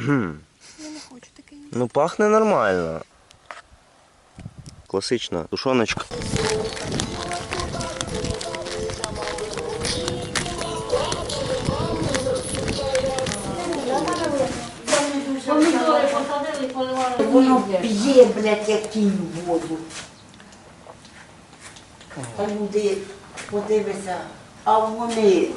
Хочу таке. Ну пахне нормально. Класична тушоночка. Воно п'є, блядь, як кінь воду. А люди подивися, а вони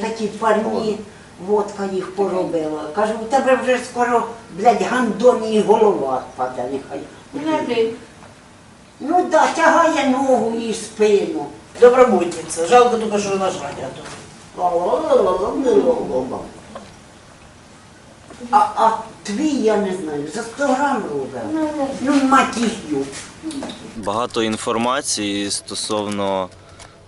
такі парні, водка їх поробила. Кажу, у тебе вже скоро, блядь, гандоні і голова впаде, нехай. Не ти. Ну да, тягає ногу і спину. Добровольница. Жалко только, что нажать, а то. А, а твій, я не знаю, за 100 грам робив. Ну, мать їхню. Багато інформації стосовно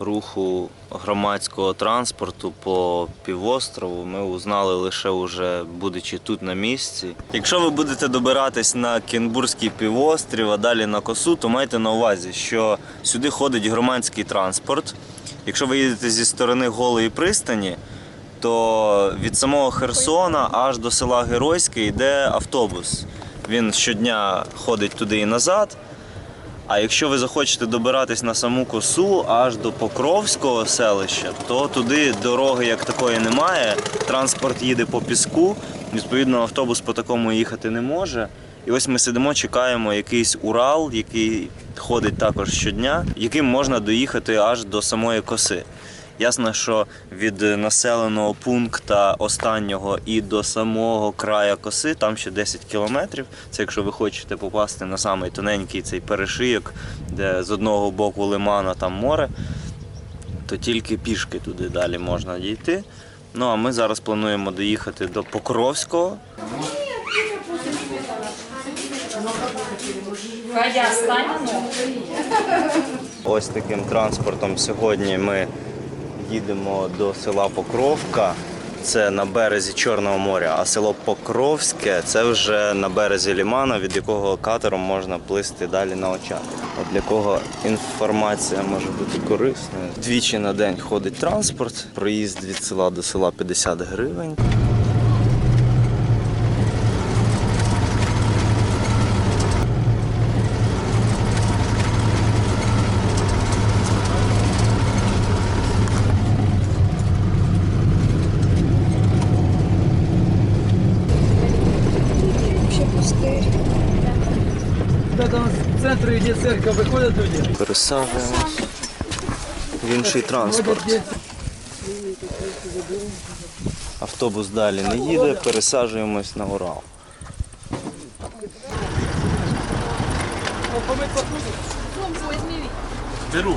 руху громадського транспорту по півострову ми узнали лише уже будучи тут на місці. Якщо ви будете добиратись на Кінбурзький півострів, а далі на косу, то майте на увазі, що сюди ходить громадський транспорт. Якщо ви їдете зі сторони Голої пристані, то від самого Херсона аж до села Геройське йде автобус. Він щодня ходить туди і назад. А якщо ви захочете добиратись на саму косу аж до Покровського селища, то туди дороги як такої немає. Транспорт їде по піску. Відповідно, автобус по такому їхати не може. І ось ми сидимо, чекаємо якийсь Урал, який ходить також щодня, яким можна доїхати аж до самої коси. Ясно, що від населеного пункту останнього і до самого края коси там ще 10 кілометрів. Це якщо ви хочете попасти на самий тоненький цей перешийок, де з одного боку лимана там море, то тільки пішки туди далі можна дійти. Ну а ми зараз плануємо доїхати до Покровського. Ось таким транспортом сьогодні ми їдемо до села Покровка. Це на березі Чорного моря, а село Покровське це вже на березі Лімана, від якого катером можна плисти далі на очах. От для кого інформація може бути корисною. Двічі на день ходить транспорт, проїзд від села до села 50 гривень. Ще пустир. Да, там в центрі, де церква, виходять люди. Пересаджуємось в інший транспорт. Автобус далі не їде, пересаджуємось на Урал. Беру.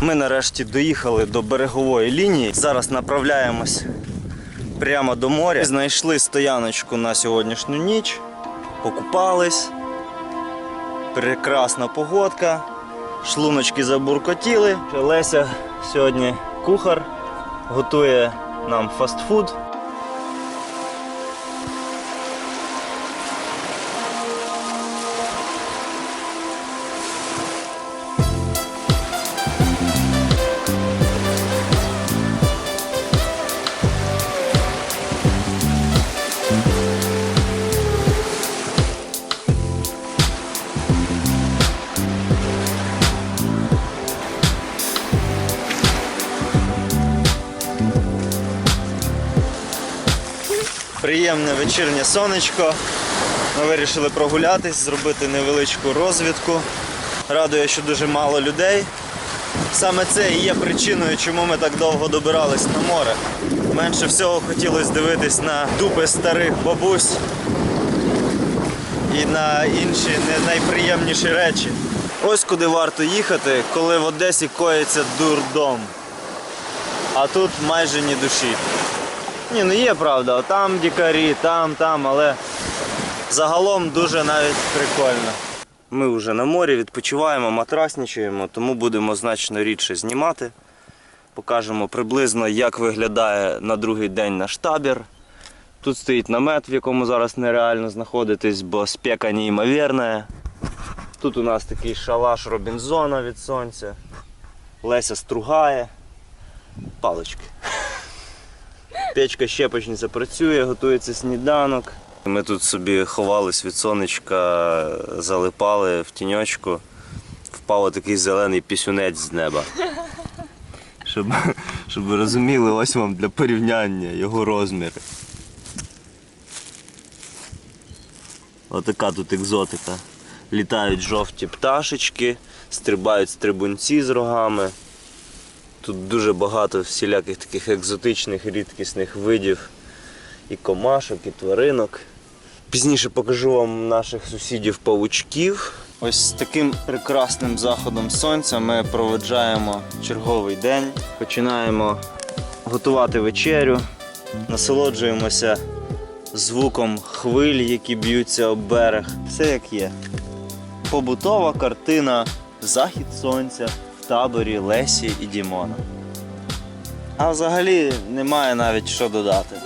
Ми нарешті доїхали до берегової лінії. Зараз направляємось прямо до моря. Знайшли стояночку на сьогоднішню ніч, покупались. Прекрасна погодка. Шлуночки забуркотіли. Леся сьогодні кухар, готує нам фастфуд. Приємне вечірнє сонечко. Ми вирішили прогулятись, зробити невеличку розвідку. Радує, що дуже мало людей. Саме це і є причиною, чому ми так довго добирались на море. Менше всього хотілося дивитись на дупи старих бабусь і на інші не найприємніші речі. Ось куди варто їхати, коли в Одесі коїться дурдом. А тут майже ні душі. Ні, ну є правда, там дікарі, там, там, але загалом дуже навіть прикольно. Ми вже на морі відпочиваємо, матрасничаємо, тому будемо значно рідше знімати. Покажемо приблизно, як виглядає на другий день наш табір. Тут стоїть намет, в якому зараз нереально знаходитись, бо спека неймовірна. Тут у нас такий шалаш Робінзона від сонця. Леся стругає. Палички. Печка щепочниця працює, готується сніданок. Ми тут собі ховались від сонечка, залипали в тіньочку. Впав такий зелений пісюнець з неба. Щоб, щоб ви розуміли, ось вам для порівняння його розміри. Отака тут екзотика. Літають жовті пташечки, стрибають стрибунці з рогами. Тут дуже багато всіляких таких екзотичних, рідкісних видів і комашок, і тваринок. Пізніше покажу вам наших сусідів павучків. Ось з таким прекрасним заходом сонця ми проведжаємо черговий день. Починаємо готувати вечерю, насолоджуємося звуком хвиль, які б'ються об берег. Все як є. Побутова картина Захід сонця таборі Лесі і Дімона. А взагалі немає навіть що додати.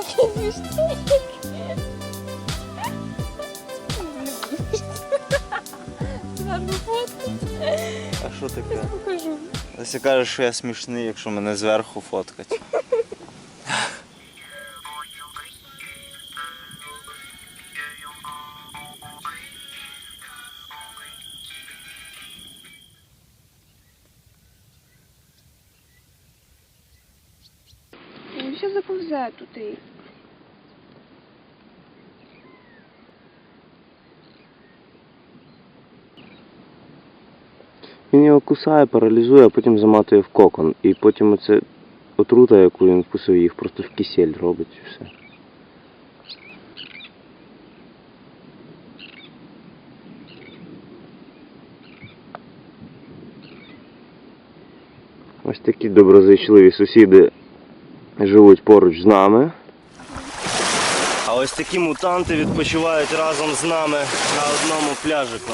А що таке? покажу. Леся каже, що я смішний, якщо мене зверху фоткать. Ще заповзе туди. Він його кусає, паралізує, а потім заматує в кокон. І потім оце отрута, яку він вкусив, їх просто в кисель робить і все. Ось такі доброзичливі сусіди живуть поруч з нами. А ось такі мутанти відпочивають разом з нами на одному пляжику.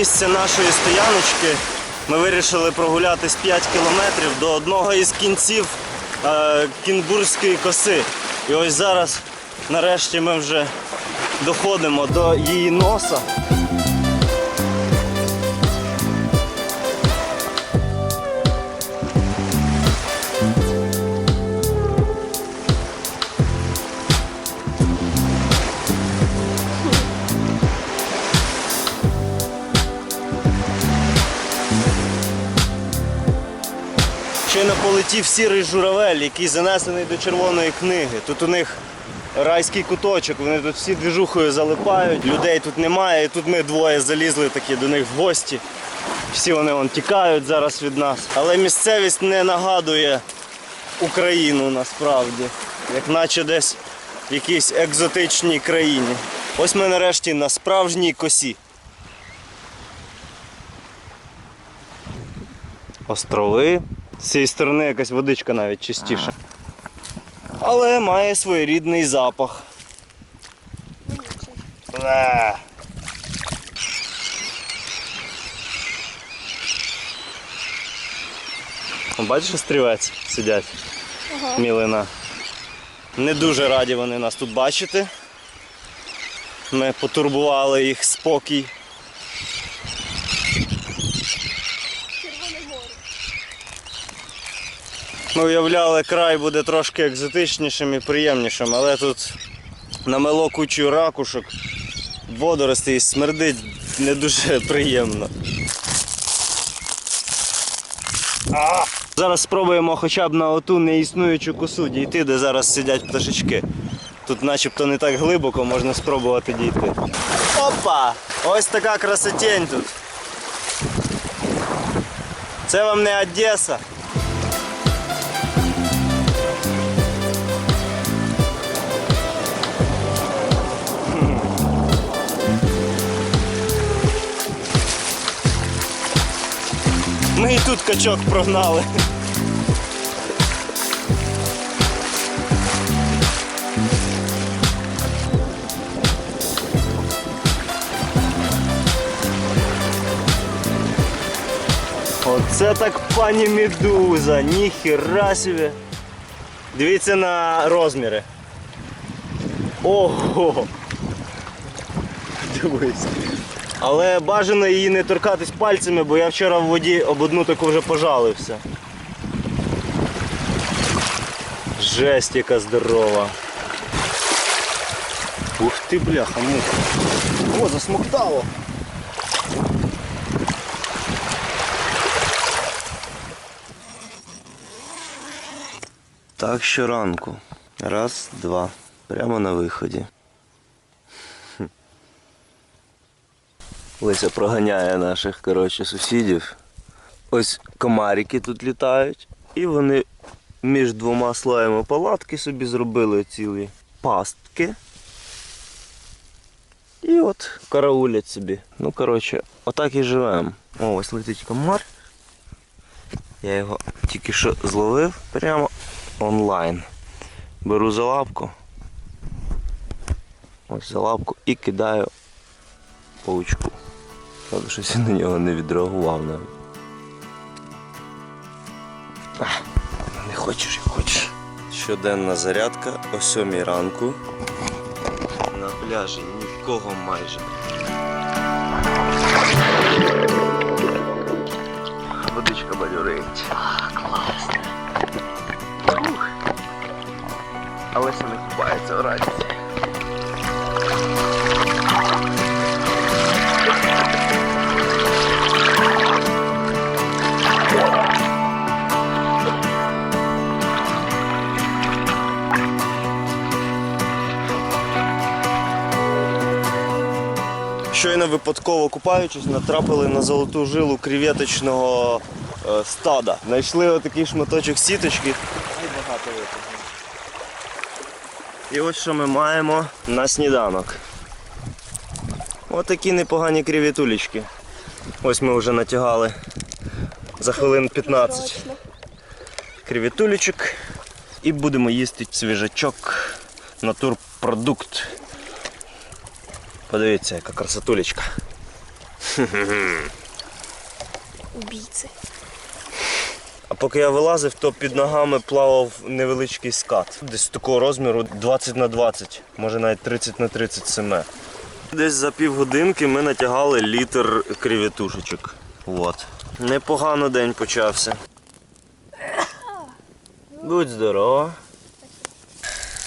Від місця нашої стояночки ми вирішили прогулятись 5 кілометрів до одного із кінців е, Кінбурзької коси. І ось зараз нарешті ми вже доходимо до її носа. Полетів сірий журавель, який занесений до червоної книги. Тут у них райський куточок, вони тут всі двіжухою залипають, людей тут немає, і тут ми двоє залізли такі до них в гості. Всі вони вон тікають зараз від нас. Але місцевість не нагадує Україну насправді, як наче десь в якійсь екзотичній країні. Ось ми нарешті на справжній косі. Острови. З цієї сторони якась водичка навіть чистіша. Але має своєрідний запах. Бе. О, Бачиш, острівець сидять. Мілина. Не дуже раді вони нас тут бачити. Ми потурбували їх спокій. Ми уявляли, край буде трошки екзотичнішим і приємнішим, але тут намело кучу ракушок, водоростей і смердить не дуже приємно. А! Зараз спробуємо хоча б на оту неіснуючу косу дійти, де зараз сидять пташечки. Тут начебто не так глибоко, можна спробувати дійти. Опа! Ось така красотень тут. Це вам не Одеса. Ми і тут качок прогнали. Оце так пані медуза, ніхіра собі. Дивіться на розміри. Ого! Дивись. Але бажано її не торкатись пальцями, бо я вчора в воді об одну таку вже пожалився. Жесть, яка здорова. Ух ти, бляха, муха. О, засмоктало. Так щоранку. Раз, два. Прямо на виході. Леся проганяє наших коротше, сусідів. Ось комарики тут літають. І вони між двома слоями палатки собі зробили цілі пастки. І от караулять собі. Ну, коротше, отак і живемо. О, ось летить комар. Я його тільки що зловив прямо онлайн. Беру за лапку. Ось за лапку і кидаю паучку. Правда, щось я на нього не відреагував навіть. Ах, не хочеш, як хочеш. Щоденна зарядка о 7 ранку. На пляжі нікого майже. Водичка бадьорить. Класно. Але все не купається вранці. Щойно випадково купаючись, натрапили на золоту жилу креветочного е, стада. Знайшли отакий шматочок сіточки. Ай, багато випадків. І ось що ми маємо на сніданок. Отакі непогані креветулечки. Ось ми вже натягали за хвилин 15 креветулечок. І будемо їсти свіжачок натурпродукт. Подивіться, яка красотулечка. Убійці. А поки я вилазив, то під ногами плавав невеличкий скат. Десь такого розміру 20 на 20, може навіть 30 на 30 семе. Десь за півгодинки ми натягали літр креветушечок. От. Непогано день почався. Будь здорова.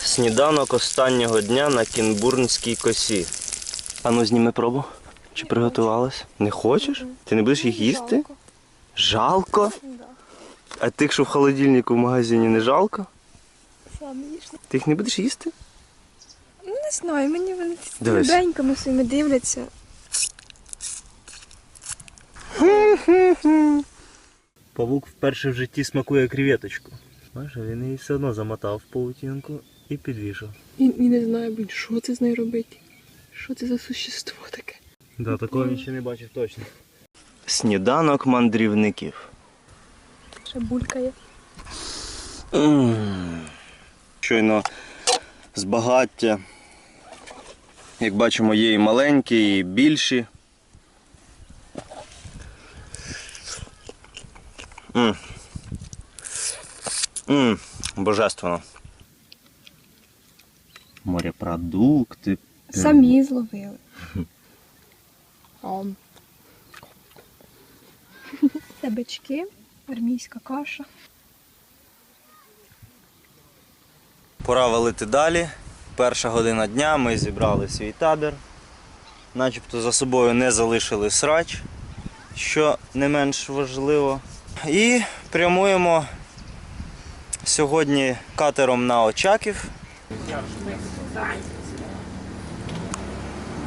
Сніданок останнього дня на Кінбурнській косі. Ану, зніми пробу. Чи приготувалась? Не хочеш? Ти не будеш їх їсти? Жалко. Жалко? А тих, що в холодильнику в магазині не жалко? Ти їх не будеш їсти? Ну не знаю, мені вони Дивись. деньками своїми дивляться. Павук вперше в житті смакує креветочку. Бачиш, він її все одно замотав в паутинку і підвішав. І, і не знаю, блін, що це з нею робити. Що це за существо таке? Да, такого він ще не бачив точно. Сніданок мандрівників. Ще булькає. Щойно з багаття. Як бачимо, є і маленькі, і більші. М. М, Божественно. Морепродукти. Самі зловили. Ом. Це бички, армійська каша. Пора валити далі. Перша година дня ми зібрали свій табір. Начебто за собою не залишили срач, що не менш важливо. І прямуємо сьогодні катером на Очаків.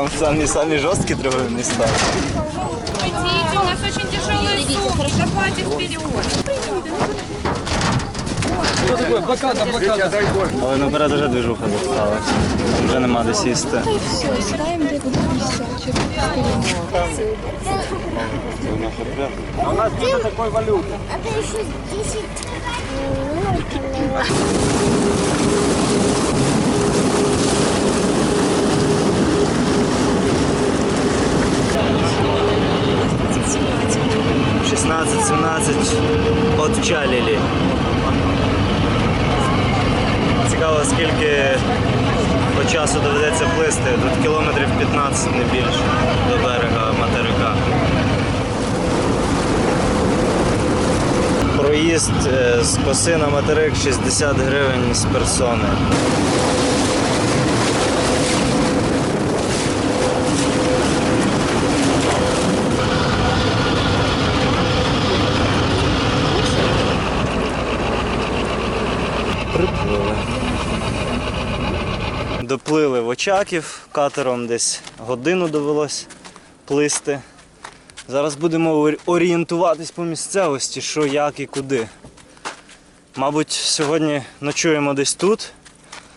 Нам самі самі жорсткі торгові міста. Идите, у нас очень тяжелые сумки, давайте вперед. Что такое? Блокада, блокада. Але наперед вже движуха засталась. Вже нема де сісти. Это еще 10 16-17. Цікаво, скільки по часу доведеться плисти. Тут кілометрів 15, не більше, до берега материка. Проїзд е, з коси на материк 60 гривень з персони. Очаків катером десь годину довелось плисти. Зараз будемо орієнтуватись по місцевості, що, як і куди. Мабуть, сьогодні ночуємо десь тут,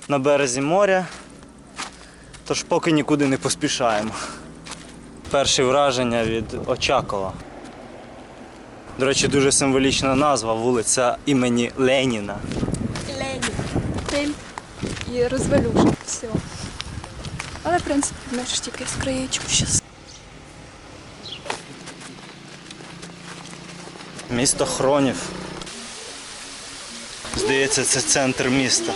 на березі моря, тож поки нікуди не поспішаємо. Перші враження від Очакова. До речі, дуже символічна назва вулиця імені Леніна. Пиль і розвалюша. Все. Але, в принципі, ми ж тільки з краєчку щас. Місто Хронів. Здається, це центр міста.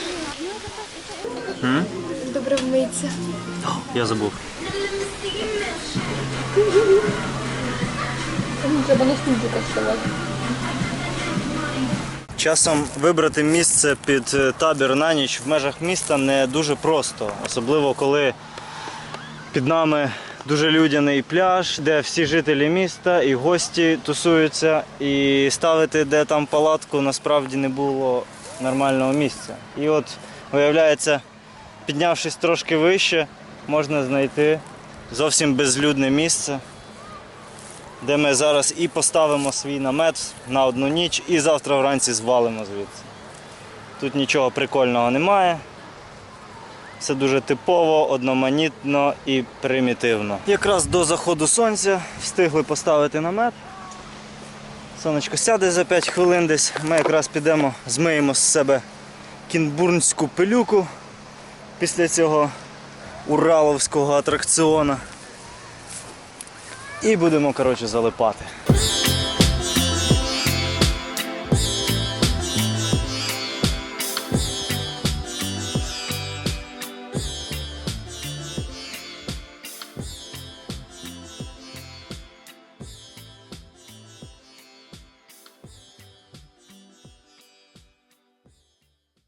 Добре вмиться. Я забув. Треба на стульчиках ставати. Часом вибрати місце під е, табір на ніч в межах міста не дуже просто, особливо коли під нами дуже людяний пляж, де всі жителі міста і гості тусуються, і ставити де там палатку насправді не було нормального місця. І от виявляється, піднявшись трошки вище, можна знайти зовсім безлюдне місце де ми зараз і поставимо свій намет на одну ніч, і завтра вранці звалимо звідси. Тут нічого прикольного немає. Все дуже типово, одноманітно і примітивно. Якраз до заходу сонця встигли поставити намет. Сонечко сяде за 5 хвилин десь. Ми якраз підемо, змиємо з себе кінбурнську пилюку після цього ураловського атракціона. І будемо, коротше, залипати.